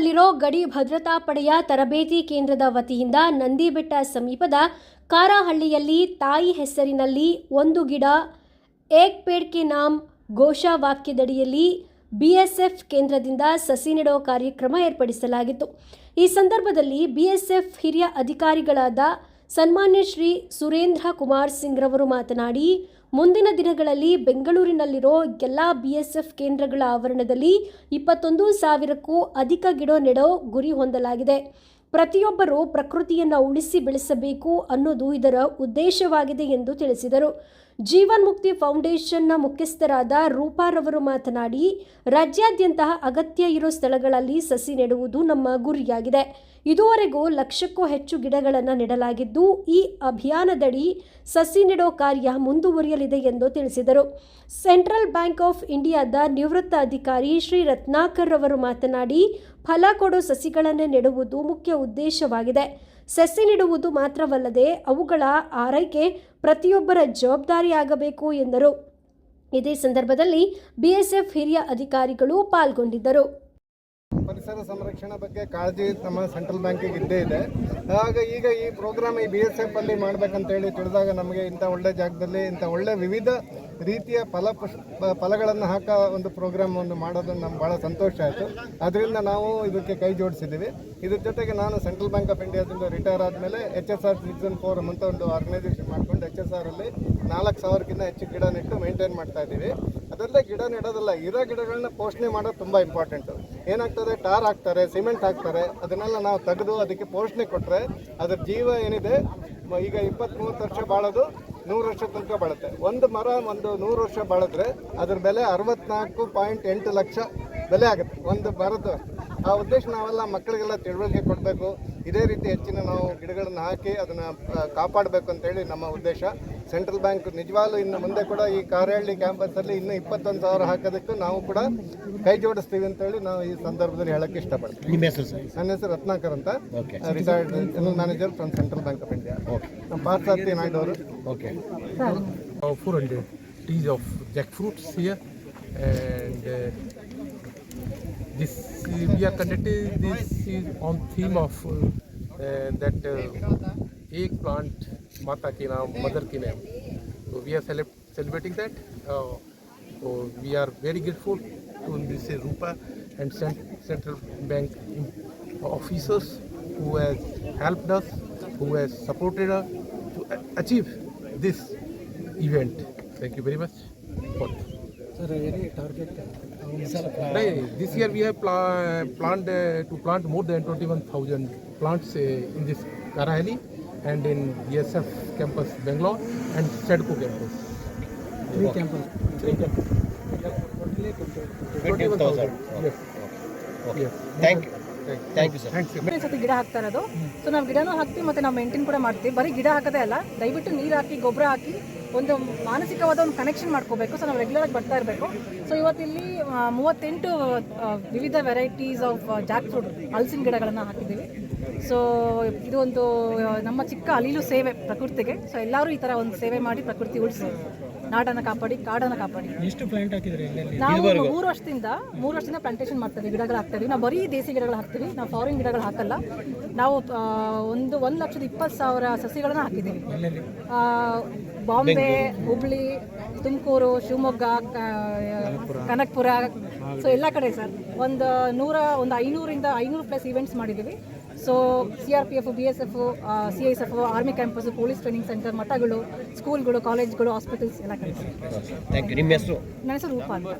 ನಲ್ಲಿರೋ ಗಡಿ ಭದ್ರತಾ ಪಡೆಯ ತರಬೇತಿ ಕೇಂದ್ರದ ವತಿಯಿಂದ ನಂದಿಬೆಟ್ಟ ಸಮೀಪದ ಕಾರಹಳ್ಳಿಯಲ್ಲಿ ತಾಯಿ ಹೆಸರಿನಲ್ಲಿ ಒಂದು ಗಿಡ ಏಕ್ ಪೇಡ್ ಕೆ ನಾಮ್ ಘೋಷವಾಕ್ಯದಡಿಯಲ್ಲಿ ಬಿಎಸ್ಎಫ್ ಕೇಂದ್ರದಿಂದ ಸಸಿ ನೆಡೋ ಕಾರ್ಯಕ್ರಮ ಏರ್ಪಡಿಸಲಾಗಿತ್ತು. ಈ ಸಂದರ್ಭದಲ್ಲಿ ಬಿಎಸ್ಎಫ್ ಹಿರಿಯ ಅಧಿಕಾರಿಗಳಾದ ಸನ್ಮಾನ್ಯ ಶ್ರೀ ಸುರೇಂದ್ರ ಕುಮಾರ್ ಸಿಂಗ್ರವರು ಮಾತನಾಡಿ ಮುಂದಿನ ದಿನಗಳಲ್ಲಿ ಬೆಂಗಳೂರಿನಲ್ಲಿರೋ ಎಲ್ಲ ಬಿಎಸ್ಎಫ್ ಕೇಂದ್ರಗಳ ಆವರಣದಲ್ಲಿ ಇಪ್ಪತ್ತೊಂದು ಸಾವಿರಕ್ಕೂ ಅಧಿಕ ಗಿಡ ನೆಡೋ ಗುರಿ ಹೊಂದಲಾಗಿದೆ. ಪ್ರತಿಯೊಬ್ಬರೂ ಪ್ರಕೃತಿಯನ್ನು ಉಳಿಸಿ ಬೆಳೆಸಬೇಕು ಅನ್ನೋದು ಇದರ ಉದ್ದೇಶವಾಗಿದೆ ಎಂದು ತಿಳಿಸಿದರು. ಜೀವನ್ಮುಕ್ತಿ ಫೌಂಡೇಶನ್ನ ಮುಖ್ಯಸ್ಥರಾದ ರೂಪಾರವರು ಮಾತನಾಡಿ, ರಾಜ್ಯಾದ್ಯಂತ ಅಗತ್ಯ ಇರೋ ಸ್ಥಳಗಳಲ್ಲಿ ಸಸಿ ನೆಡುವುದು ನಮ್ಮ ಗುರಿಯಾಗಿದೆ. ಇದುವರೆಗೂ ಲಕ್ಷಕ್ಕೂ ಹೆಚ್ಚು ಗಿಡಗಳನ್ನು ನೆಡಲಾಗಿದ್ದು, ಈ ಅಭಿಯಾನದಡಿ ಸಸಿ ನೆಡೋ ಕಾರ್ಯ ಮುಂದುವರಿಯಲಿದೆ ಎಂದು ತಿಳಿಸಿದರು. ಸೆಂಟ್ರಲ್ ಬ್ಯಾಂಕ್ ಆಫ್ ಇಂಡಿಯಾದ ನಿವೃತ್ತ ಅಧಿಕಾರಿ ಶ್ರೀ ರತ್ನಾಕರ್ ಅವರು ಮಾತನಾಡಿ ಫಲ ಕೊಡೋ ಸಸಿಗಳನ್ನೇ ನೆಡುವುದು ಮುಖ್ಯ ಉದ್ದೇಶವಾಗಿದೆ. ಸಸಿ ನೆಡುವುದು ಮಾತ್ರವಲ್ಲದೆ ಅವುಗಳ ಆರೈಕೆ ಪ್ರತಿಯೊಬ್ಬರ ಜವಾಬ್ದಾರಿಯಾಗಬೇಕು ಎಂದರು. ಇದೇ ಸಂದರ್ಭದಲ್ಲಿ ಬಿಎಸ್ಎಫ್ ಹಿರಿಯ ಅಧಿಕಾರಿಗಳು ಪಾಲ್ಗೊಂಡಿದ್ದರು. ಪರಿಸರ ಸಂರಕ್ಷಣೆ ಬಗ್ಗೆ ಕಾಳಜಿ ನಮ್ಮ ಸೆಂಟ್ರಲ್ ಬ್ಯಾಂಕಿಗೆ ಇದ್ದೇ ಇದೆ. ಆಗ ಈಗ ಈ ಪ್ರೋಗ್ರಾಮ್ ಈ ಬಿ ಎಸ್ ಎಫ್ ಅಲ್ಲಿ ಮಾಡ್ಬೇಕಂತೇಳಿ ತಿಳಿದಾಗ ನಮಗೆ ಇಂಥ ಒಳ್ಳೆ ಜಾಗದಲ್ಲಿ ಇಂಥ ಒಳ್ಳೆ ವಿವಿಧ ರೀತಿಯ ಫಲ ಫಲಗಳನ್ನು ಹಾಕ ಒಂದು ಪ್ರೋಗ್ರಾಮ್ ಒಂದು ಮಾಡೋದು ನಮ್ಗೆ ಭಾಳ ಸಂತೋಷ ಆಯಿತು. ಅದರಿಂದ ನಾವು ಇದಕ್ಕೆ ಕೈ ಜೋಡಿಸಿದ್ದೀವಿ. ಇದ್ರ ಜೊತೆಗೆ ನಾನು ಸೆಂಟ್ರಲ್ ಬ್ಯಾಂಕ್ ಆಫ್ ಇಂಡಿಯಾದಿಂದ ರಿಟೈರ್ ಆದಮೇಲೆ H S R citizen forum ಅಂತ ಒಂದು ಆರ್ಗನೈಸೇಷನ್ ಮಾಡಿಕೊಂಡು ಎಚ್ ಎಸ್ ಆರಲ್ಲಿ ನಾಲ್ಕು ಸಾವಿರಕ್ಕಿಂತ ಹೆಚ್ಚು ಗಿಡ ನೆಟ್ಟು ಮೇಂಟೈನ್ ಮಾಡ್ತಾ ಇದ್ದೀವಿ. ಅದರಲ್ಲೇ ಗಿಡ ನೆಡೋದಲ್ಲ, ಇರೋ ಗಿಡಗಳನ್ನ ಪೋಷಣೆ ಮಾಡೋದು ತುಂಬ ಇಂಪಾರ್ಟೆಂಟು ಏನಾಗ್ತದೆ, ಟಾರ್ ಹಾಕ್ತಾರೆ, ಸಿಮೆಂಟ್ ಹಾಕ್ತಾರೆ, ಅದನ್ನೆಲ್ಲ ನಾವು ತೆಗೆದು ಅದಕ್ಕೆ ಪೋಷಣೆ ಕೊಟ್ಟರೆ ಅದರ ಜೀವ ಏನಿದೆ ಈಗ ಇಪ್ಪತ್ತ್ ಮೂವತ್ತು ವರ್ಷ ಬಾಳೋದು ನೂರು ವರ್ಷ ತನಕ ಬಾಳುತ್ತೆ ಒಂದು ಮರ, ಒಂದು ನೂರು ವರ್ಷ ಬಳದ್ರೆ ಅದ್ರ ಬೆಲೆ ಅರವತ್ನಾಲ್ಕು ಪಾಯಿಂಟ್ ಎಂಟು ಲಕ್ಷ ಬೆಲೆ ಆಗುತ್ತೆ. ಒಂದು ಮರದ ಆ ಉದ್ದೇಶ ನಾವೆಲ್ಲ ಮಕ್ಕಳಿಗೆಲ್ಲ ತಿಳುವಳಿಕೆ ಕೊಡಬೇಕು. ಇದೇ ರೀತಿ ಹೆಚ್ಚಿನ ನಾವು ಗಿಡಗಳನ್ನು ಹಾಕಿ ಅದನ್ನು ಕಾಪಾಡಬೇಕು ಅಂತೇಳಿ ನಮ್ಮ ಉದ್ದೇಶ. ಸೆಂಟ್ರಲ್ ಬ್ಯಾಂಕ್ ನಿಜವಾಗ್ಲೂ ಇನ್ನು ಮುಂದೆ ಕೂಡ ಈ ಕಾರಹಳ್ಳಿ ಕ್ಯಾಂಪಸ್ಸಲ್ಲಿ ಇನ್ನೂ ಇಪ್ಪತ್ತೊಂದು ಸಾವಿರ ಹಾಕೋದಕ್ಕೂ ನಾವು ಕೂಡ ಕೈ ಜೋಡಿಸ್ತೀವಿ ಅಂತೇಳಿ ನಾವು ಈ ಸಂದರ್ಭದಲ್ಲಿ ಹೇಳಕ್ಕೆ ಇಷ್ಟಪಡ್ತೀವಿ. ನಿಮ್ಮ ಹೆಸರು ಸರ್? ನನ್ನ ಹೆಸರು ರತ್ನಾಕರ್ ಅಂತ. Okay. Retired general manager from central bank of India ನಮ್ಮ ಪಾರ್ಥಸಾರಥಿ ನಾಯ್ಡು ಅವರು okay uh, 400 trees of jackfruits here and uh, this we are conducting this is on theme of uh, that uh, eggplant mata ki naam mother ki name so we are cele- celebrating that uh, so we are very grateful to this uh, rupa and cent- central bank officers who has helped us who has supported us to achieve this event. Thank you very much. For Nahi, this year we have pla- planned uh, to plant more than 21,000 plants uh, in this Karahali and in BSF campus Bangalore and SEDCO campus. Three campus. Three campus. 21,000. Yes. Okay Yes. Thank you thank you sir Thanks. ಮೂರನೇ ಸತಿ ಗಿಡ ಹಾಕ್ತಾ ಇರೋದು so ನಾವು ಗಿಡನೂ ಹಾಕ್ತೀವಿ ಮತ್ತೆ ನಾವು maintain ಕೂಡ ಮಾಡ್ತೀವಿ ಬರೀ ಗಿಡ ಹಾಕೋದೇ ಅಲ್ಲ ದಯವಿಟ್ಟು ನೀರು ಹಾಕಿ ಗೊಬ್ಬರ ಹಾಕಿ ಒಂದು ಮಾನಸಿಕವಾದ ಒಂದು ಕನೆಕ್ಷನ್ ಮಾಡ್ಕೋಬೇಕು. ಸೊ ನಾವು ರೆಗ್ಯುಲರ್ ಆಗಿ ಬರ್ತಾ ಇರಬೇಕು. ಸೊ ಇವತ್ತಿಲ್ಲಿ ಮೂವತ್ತೆಂಟು ವಿವಿಧ ವೆರೈಟೀಸ್ ಆಫ್ ಜಾಕ್ ಫ್ರೂಟ್ ಹಲಸಿನ ಗಿಡಗಳನ್ನು ಹಾಕಿದ್ದೀವಿ. ಸೊ ಇದು ಒಂದು ನಮ್ಮ ಚಿಕ್ಕ ಅಲೀಲು ಸೇವೆ ಪ್ರಕೃತಿಗೆ. ಸೊ ಎಲ್ಲರೂ ಈ ಥರ ಒಂದು ಸೇವೆ ಮಾಡಿ ಪ್ರಕೃತಿ ಉಳಿಸಿ. ನಾಡನ್ನು ಕಾಪಾಡಿ ಕಾಡನ್ನು ಕಾಪಾಡಿ. ಎಷ್ಟು ಪ್ಲಾಂಟ್ ಹಾಕಿದ್ರೆ ನಾವು ಮೂರು ವರ್ಷದಿಂದ ಮೂರು ವರ್ಷದಿಂದ ಪ್ಲಾಂಟೇಶನ್ ಮಾಡ್ತೀವಿ ಗಿಡಗಳು ಹಾಕ್ತೀವಿ ನಾವು ಬರೀ ದೇಸಿ ಗಿಡಗಳು ಹಾಕ್ತೀವಿ ನಾವು ಫಾರಿನ್ ಗಿಡಗಳು ಹಾಕಲ್ಲ. ನಾವು ಒಂದು ಒಂದು ಲಕ್ಷದ ಇಪ್ಪತ್ತು ಸಾವಿರ ಸಸಿಗಳನ್ನು ಹಾಕಿದ್ದೀವಿ. ಬಾಂಬೆ ಹುಬ್ಳಿ ತುಮಕೂರು ಶಿವಮೊಗ್ಗ ಕನಕಪುರ. ಸೊ ಎಲ್ಲ ಕಡೆ ಸರ್ ಒಂದು ನೂರ ಒಂದು ಐನೂರಿಂದ ಐನೂರು ಪ್ಲಸ್ ಇವೆಂಟ್ಸ್ ಮಾಡಿದ್ದೀವಿ. So C R P F B S F C S F army campus police training centre ಮಠಗಳು ಸ್ಕೂಲ್ಗಳು ಕಾಲೇಜ್ಗಳು ಹಾಸ್ಪಿಟಲ್ಸ್ ಎಲ್ಲ ಕೆಲಸ ಥ್ಯಾಂಕ್ ಯು ನಿಮ್ಮ ಹೆಸರು? ನನ್ನ ಹೆಸರು ರೂಪಾ ಅಂತ.